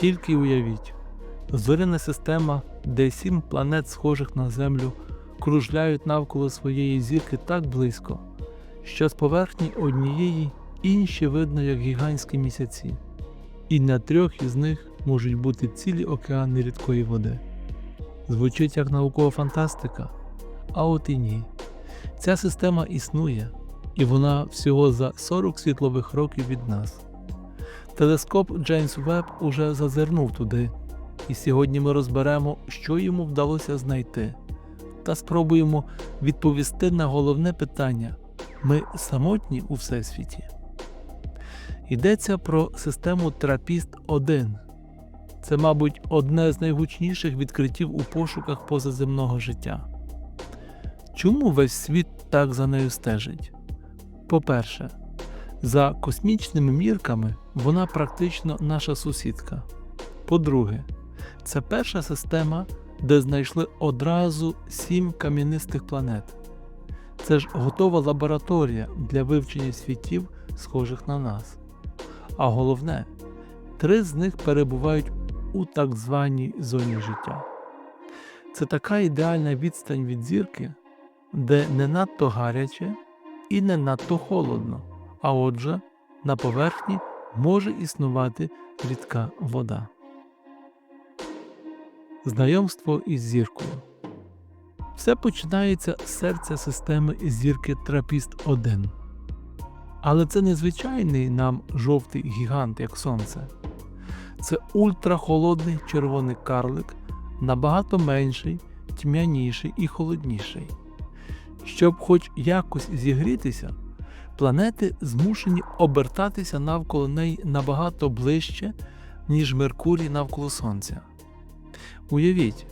Тільки уявіть, зоряна система, де сім планет, схожих на Землю, кружляють навколо своєї зірки так близько, що з поверхні однієї інші видно як гігантські місяці, і на трьох із них можуть бути цілі океани рідкої води. Звучить як наукова фантастика, а от і ні. Ця система існує, і вона всього за 40 світлових років від нас. Телескоп Джеймс Веб уже зазирнув туди, і сьогодні ми розберемо, що йому вдалося знайти, та спробуємо відповісти на головне питання: ми самотні у всесвіті. Йдеться про систему Трапіст 1 Це, мабуть, одне з найгучніших відкриттів у пошуках позаземного життя. Чому весь світ так за нею стежить? По-перше, за космічними мірками вона практично наша сусідка. По-друге, це перша система, де знайшли одразу сім кам'янистих планет. Це ж готова лабораторія для вивчення світів, схожих на нас. А головне, три з них перебувають у так званій зоні життя. Це така ідеальна відстань від зірки, де не надто гаряче і не надто холодно, а отже, на поверхні може існувати рідка вода. Знайомство із зіркою. Все починається з серця системи зірки Трапіст 1. Але це не звичайний нам жовтий гігант, як сонце. Це ультрахолодний червоний карлик, набагато менший, тьмяніший і холодніший. Щоб хоч якось зігрітися, планети змушені обертатися навколо неї набагато ближче, ніж Меркурій навколо Сонця. Уявіть,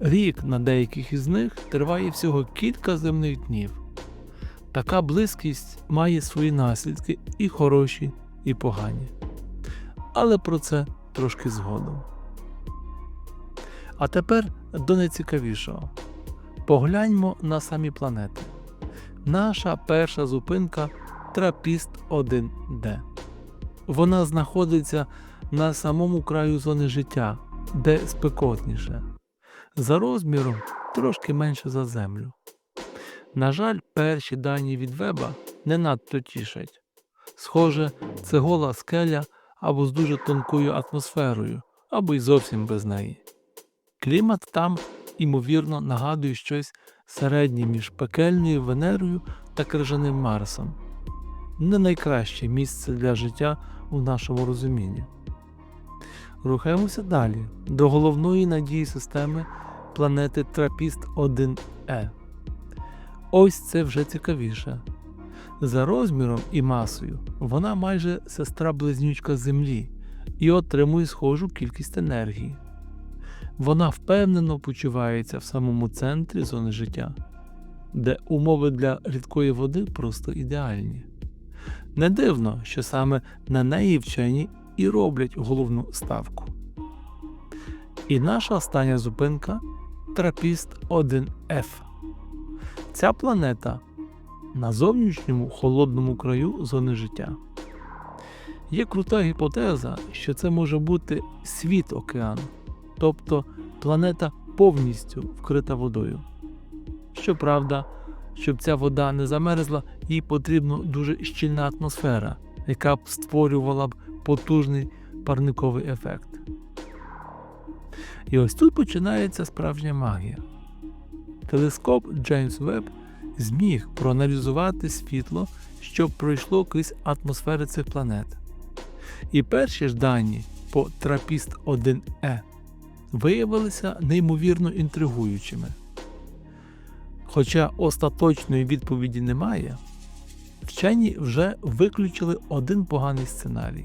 рік на деяких із них триває всього кілька земних днів. Така близькість має свої наслідки і хороші, і погані. Але про це трошки згодом. А тепер до найцікавішого. Погляньмо на самі планети. Наша перша зупинка Трапіст 1D. Вона знаходиться на самому краю зони життя, де спекотніше. За розміром трошки менше за Землю. На жаль, перші дані від Веба не надто тішать. Схоже, це гола скеля або з дуже тонкою атмосферою, або й зовсім без неї. Клімат там, ймовірно, нагадує щось середнє між пекельною Венерою та крижаним Марсом. Не найкраще місце для життя у нашому розумінні. Рухаємося далі до головної надії системи планети Трапіст 1Е. Ось це вже цікавіше. За розміром і масою вона майже сестра-близнючка Землі і отримує схожу кількість енергії. Вона впевнено почувається в самому центрі зони життя, де умови для рідкої води просто ідеальні. Не дивно, що саме на неї вчені і роблять головну ставку. І наша остання зупинка Трапіст 1F. Ця планета на зовнішньому холодному краю зони життя. Є крута гіпотеза, що це може бути світ океану, тобто планета повністю вкрита водою. Щоправда, щоб ця вода не замерзла, їй потрібна дуже щільна атмосфера, яка б створювала б потужний парниковий ефект. І ось тут починається справжня магія. Телескоп Джеймс Веб зміг проаналізувати світло, що пройшло крізь атмосфери цих планет. І перші ж дані по Трапіст 1Е виявилися неймовірно інтригуючими. Хоча остаточної відповіді немає, вчені вже виключили один поганий сценарій,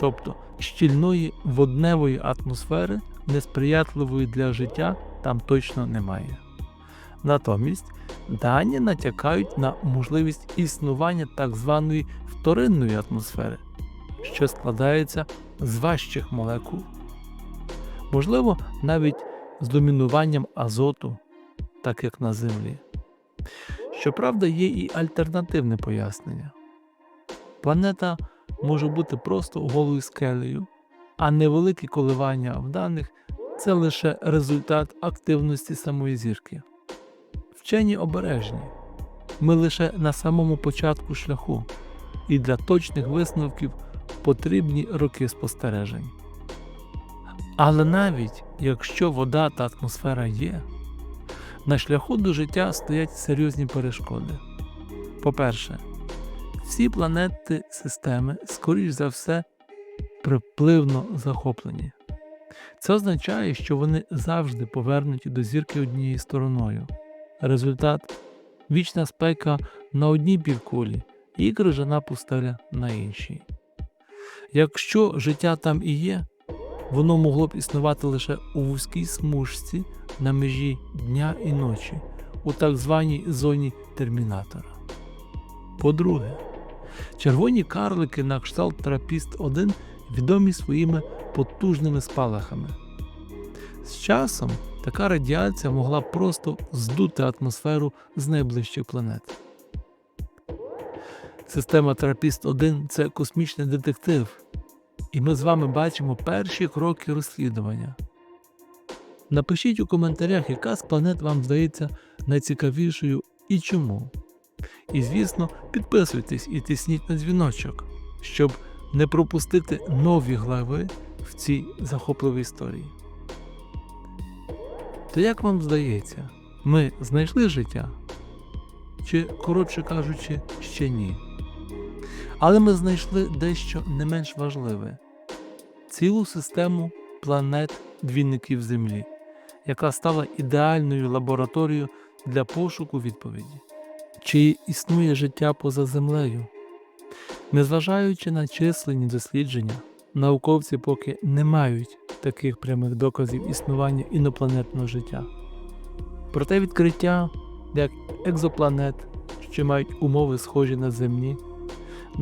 тобто щільної водневої атмосфери, несприятливої для життя, там точно немає. Натомість дані натякають на можливість існування так званої вторинної атмосфери, що складається з важчих молекул, можливо, навіть з домінуванням азоту, так як на Землі. Щоправда, є і альтернативне пояснення. Планета може бути просто голою скелею, а невеликі коливання в даних це лише результат активності самої зірки. Вчені обережні. Ми лише на самому початку шляху, і для точних висновків потрібні роки спостережень. Але навіть якщо вода та атмосфера є, на шляху до життя стоять серйозні перешкоди. По-перше, всі планети системи, скоріш за все, припливно захоплені. Це означає, що вони завжди повернуті до зірки однією стороною. Результат вічна спека на одній півкулі і крижана пустеля на іншій. Якщо життя там і є, воно могло б існувати лише у вузькій смужці на межі дня і ночі, у так званій зоні термінатора. По-друге, червоні карлики на кшталт Трапіст 1 відомі своїми потужними спалахами. З часом така радіація могла просто здути атмосферу з найближчих планет. Система Трапіст 1 це космічний детектив, і ми з вами бачимо перші кроки розслідування. Напишіть у коментарях, яка з планет вам здається найцікавішою і чому. І, звісно, підписуйтесь і тисніть на дзвіночок, щоб не пропустити нові глави в цій захопливій історії. То як вам здається, ми знайшли життя? Чи, коротше кажучи, ще ні? Але ми знайшли дещо не менш важливе цілу систему планет двійників Землі, яка стала ідеальною лабораторією для пошуку відповіді. Чи існує життя поза землею? Незважаючи на численні дослідження, науковці поки не мають таких прямих доказів існування інопланетного життя. Проте відкриття, як екзопланет, що мають умови схожі на земні,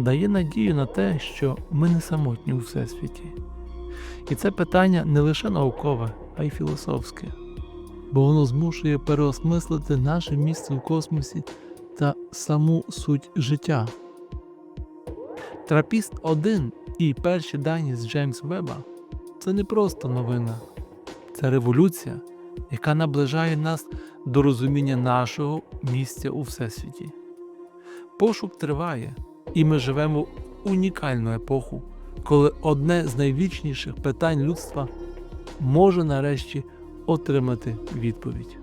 дає надію на те, що ми не самотні у всесвіті. І це питання не лише наукове, а й філософське, бо воно змушує переосмислити наше місце у космосі та саму суть життя. Трапіст 1 і перші дані з Джеймс Веба це не просто новина, це революція, яка наближає нас до розуміння нашого місця у всесвіті. Пошук триває, і ми живемо в унікальну епоху, коли одне з найвічніших питань людства може нарешті отримати відповідь.